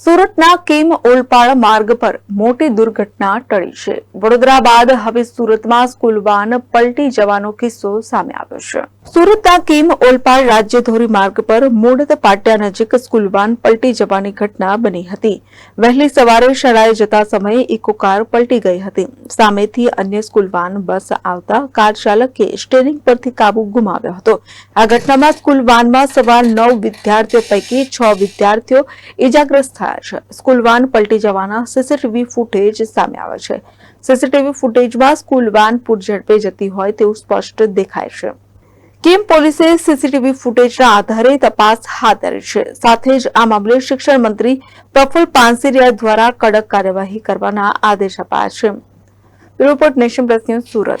સુરતના કેમ ઓલપાડ માર્ગ પર મોટી દુર્ઘટના ટળી છે. વડોદરા બાદ હવે સુરતમાં સ્કૂલ વાન પલટી જવાનો કિસ્સો સામે આવ્યો છે. સુરતના કેમ ઓલપાડ રાજ્ય ધોરી માર્ગ પર મોડત પાટિયા નજીક સ્કૂલ વાન પલટી જવાની ઘટના બની હતી. વહેલી સવારે શાળાએ જતા સમયે ઇકો કાર પલટી ગઈ હતી. સામેથી અન્ય સ્કૂલ વાન બસ આવતા કાર ચાલકે સ્ટેરિંગ પરથી કાબુ ગુમાવ્યો હતો. આ ઘટનામાં સ્કૂલ વાનમાં સવાર નવ વિદ્યાર્થીઓ પૈકી છ વિદ્યાર્થીઓ ઇજાગ્રસ્ત થયા છે. સ્કૂલ પલટી જવાના સીસીટીવી ફૂટેજ સામે આવે છે. સીસીટીવી ફૂટેજમાં સ્કૂલ પૂરઝડપે જતી હોય તેવું સ્પષ્ટ દેખાય છે. કેમ પોલીસે સીસીટીવી ફૂટેજના આધારે તપાસ હાથ ધરી છે? સાથે જ આ મામલે શિક્ષણ મંત્રી પ્રફુલ પાનસીરિયા દ્વારા કડક કાર્યવાહી કરવાના આદેશ અપાયા છે. Report nation plus news Surat.